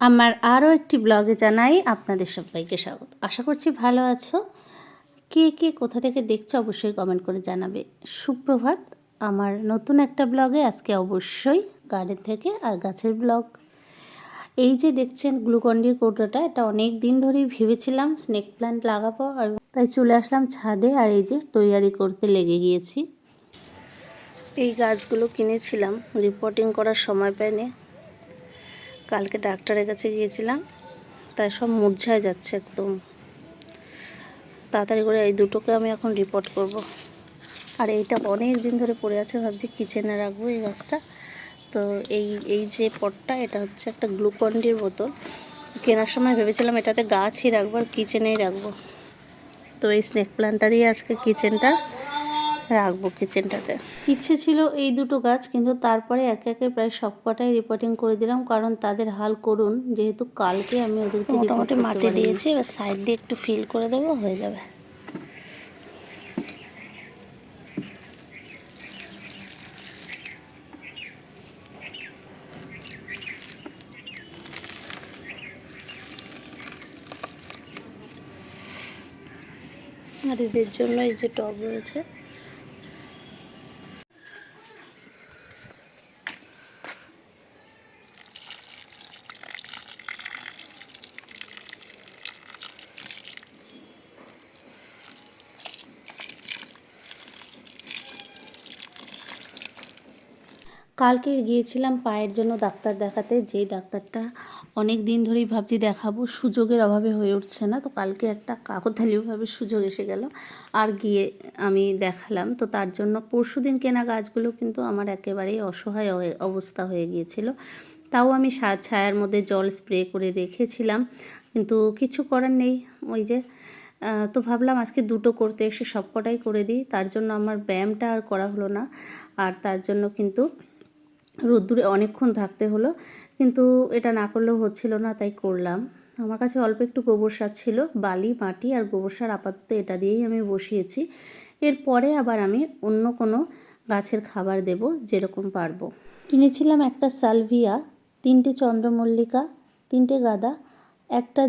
আমার আরও একটি ব্লগে জানাই আপনাদের সবাইকে স্বাগত। আশা করছি ভালো আছো। কে কে কোথা থেকে দেখছ অবশ্যই কমেন্ট করে জানাবে। সুপ্রভাত, আমার নতুন একটা ব্লগে আজকে অবশ্যই গার্ডেন থেকে আর গাছের ব্লগ এই যে দেখছেন গ্লুকন্ডির কৌটোটা, এটা অনেক দিন ধরেই ভেবেছিলাম স্নেক প্ল্যান্ট লাগাবো আর তাই চলে আসলাম ছাদে আর এই যে তৈয়ারি করতে লেগে গিয়েছি। এই গাছগুলো কিনেছিলাম রিপোর্টিং করার সময় পাইনি। কালকে ডাক্তারের কাছে গিয়েছিলাম, তাই সব মূর্ছায় যাচ্ছে একদম। তাড়াতাড়ি করে এই দুটোকে আমি এখন রিপোর্ট করব। আর এইটা অনেক দিন ধরে পড়ে আছে, ভাবছি কিচেনে রাখব এই গাছটা। তো এই এই যে পটটা এটা হচ্ছে একটা গ্লুকন্ডির বোতল। কেনার সময় ভেবেছিলাম এটাতে গাছই রাখব আর কিচেনেই রাখব। তো এই স্নেক প্ল্যান্টটা দিয়ে আজকে কিচেনটা রাখব কিচেনটাতে ইচ্ছে ছিল এই দুটো গাছ কিন্তু তারপরে একে একে প্রায় সবকটাই রিপোর্টিং করে দিলাম কারণ তাদের হাল করুন যেহেতু কালকে আমি ওদেরকে মোটামুটি মাটি দিয়েছি এবার সাইড দিয়ে একটু ফিল করে দেবো হয়ে যাবে। আর এদের জন্য এই যে টব রয়েছে কালকে গিয়েছিলাম পায়ের জন্য ডাক্তার দেখাতে, যেই ডাক্তারটা অনেক দিন ধরেই ভাবছি দেখাবো, সুযোগের অভাবে হয়ে উঠছে না, তো কালকে একটা কাকতালীয়ভাবে সুযোগ এসে গেল। আর গিয়ে আমি দেখালাম, তো তার জন্য পরশু দিন কেনা গাছগুলো কিন্তু আমার একেবারেই অসহায় অবস্থা হয়ে গিয়েছিল। তাও আমি ছায়ার মধ্যে জল স্প্রে করে রেখেছিলাম, কিন্তু কিছু করার নেই। ওই যে তো ভাবলাম আজকে দুটো করতে এসে সবকটাই করে দিই, তার জন্য আমার ব্যায়ামটা আর করা হলো না। আর তার জন্য কিন্তু রোদ্দুরে অনেকক্ষণ থাকতে হলো, কিন্তু এটা না করলেও হচ্ছিল না, তাই করলাম। আমার কাছে অল্প একটু গোবর সার ছিল, বালি, মাটি আর গোবর সার আপাতত এটা দিয়েই আমি বসিয়েছি। এরপরে আবার আমি অন্য কোনো গাছের খাবার দেব যেরকম পারব। কিনেছিলাম একটা সালভিয়া, তিনটে চন্দ্রমল্লিকা, তিনটে গাদা, একটা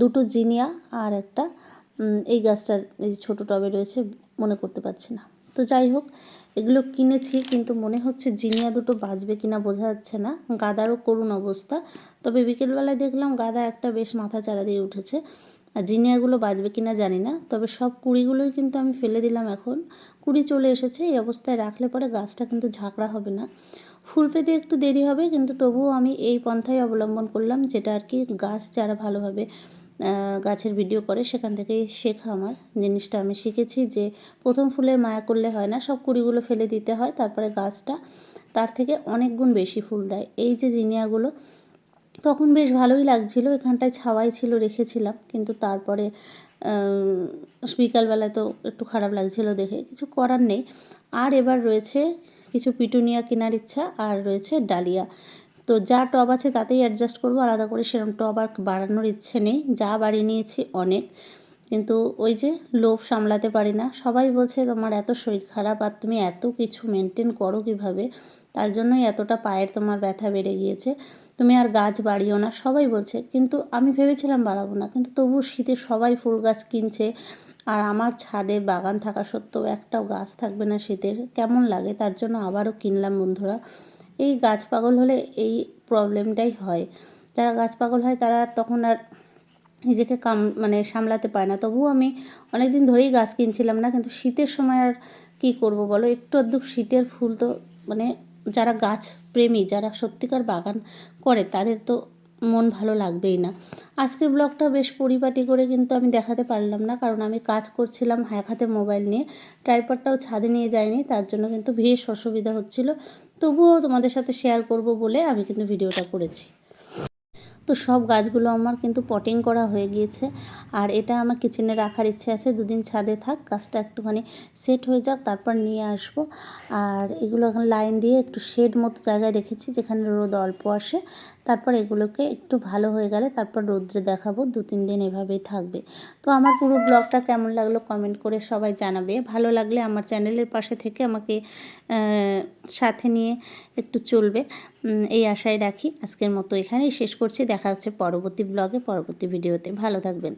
দুটো জিনিয়া আর একটা এই গাছটার এই ছোটো টবে রয়েছে, মনে করতে পারছি না। তো যাই হোক এগুলো কিনেছি, কিন্তু মনে হচ্ছে জিনিয়া দুটো বাঁচবে কিনা বোঝা যাচ্ছে না। গাদারও করুণ অবস্থা। তবে বিকেলবেলায় দেখলাম গাদা একটা বেশ মাথা চারা দিয়ে উঠেছে। আর জিনিয়াগুলো বাঁচবে কিনা জানি না, তবে সব কুড়িগুলোই কিন্তু আমি ফেলে দিলাম এখন। কুড়ি চলে এসেছে, এই অবস্থায় রাখলে পরে গাছটা কিন্তু ঝাঁকড়া হবে না। ফুল পেতে একটু দেরি হবে, কিন্তু তবুও আমি এই পন্থাই অবলম্বন করলাম, যেটা আর কি গাছ যারা ভালোভাবে গাছের ভিডিও করে সেখান থেকেই শেখা আমার। জিনিসটা আমি শিখেছি যে প্রথম ফুলের মায়া করলে হয় না, সব কুড়িগুলো ফেলে দিতে হয়, তারপরে গাছটা তার থেকে অনেক গুণ বেশি ফুল দেয়। এই যে জিনিয়াগুলো, তখন বেশ ভালোই লাগছিল, এখানটায় ছাওয়াই ছিল, রেখেছিলাম, কিন্তু তারপরে বিকালবেলায় তো একটু খারাপ লাগছিল দেখে, কিছু করার নেই। আর এবার রয়েছে কিছু পিটুনিয়া কেনার ইচ্ছা আর রয়েছে ডালিয়া। তো যা টব আছে তাতেই অ্যাডজাস্ট করব, আলাদা করে সেরকম টব আর বাড়ানোর ইচ্ছে নেই। যা বাড়িয়ে নিয়েছি অনেক। কিন্তু ওই যে লোভ সামলাতে পারি না। সবাই বলছে, তোমার এত শরীর খারাপ আর তুমি এত কিছু মেনটেন করো কীভাবে? তার জন্যই এতটা পায়ের তোমার ব্যথা বেড়ে গিয়েছে। তুমি আর গাছ বাড়িও না সবাই বলছে। কিন্তু আমি ভেবেছিলাম বাড়াবো না। কিন্তু তবুও শীতে সবাই ফুল গাছ কিনছে। আর আমার ছাদে বাগান থাকা সত্ত্বেও একটাও গাছ থাকবে না শীতের। কেমন লাগে? তার জন্য আবারও কিনলাম, বন্ধুরা। এই গাছ পাগল হলে এই প্রবলেমটাই হয়। যারা গাছ পাগল হয়, তারা তখন আর নিজেকে কাম মানে সামলাতে পারে না। তবুও আমি অনেক দিন ধরেই গাছ কিনছিলাম না। কিন্তু শীতের সময় আর কী করব বলো? একটু আধটু শীতের ফুল তো মানে যারা গাছ প্রেমী, যারা সত্যিকার বাগান করে, তাদের তো মন ভালো লাগবেই না। আজকের ব্লগটা বেশ পরিপাটি করে কিন্তু আমি দেখাতে পারলাম না, কারণ আমি কাজ করছিলাম এক হাতে মোবাইল নিয়ে। ট্রাইপারটাও ছাদে নিয়ে যায়নি তার জন্য কিন্তু বেশ অসুবিধা হচ্ছিল। তবুও তোমাদের সাথে শেয়ার করব বলে আমি কিন্তু ভিডিওটা করেছি। তো সব গাছগুলো আমার কিন্তু পটিং করা হয়ে গিয়েছে। আর এটা আমার কিচেনে রাখার ইচ্ছে আছে, দুদিন ছাদে থাক, গাছটা একটুখানি সেট হয়ে যাক, তারপর নিয়ে আসব। আর এগুলো এখন লাইন দিয়ে একটু শেড মতো জায়গায় রেখেছি, যেখানে রোদ অল্প আসে। তারপর এগুলোকে একটু ভালো হয়ে গেলে তারপর রোদ্রে দেখাবো দু তিন দিন এভাবেই থাকবে। তো আমার পুরো ব্লগটা কেমন লাগল কমেন্ট করে সবাই জানাবে। ভালো লাগলে আমার চ্যানেলের পাশে থেকে আমাকে সাথে নিয়ে একটু চলবে। এই আশায় রাখি আজকের মতো এখানেই শেষ করছি। দেখা হচ্ছে পরবর্তী ব্লগে পরবর্তী ভিডিওতে ভালো থাকবেন।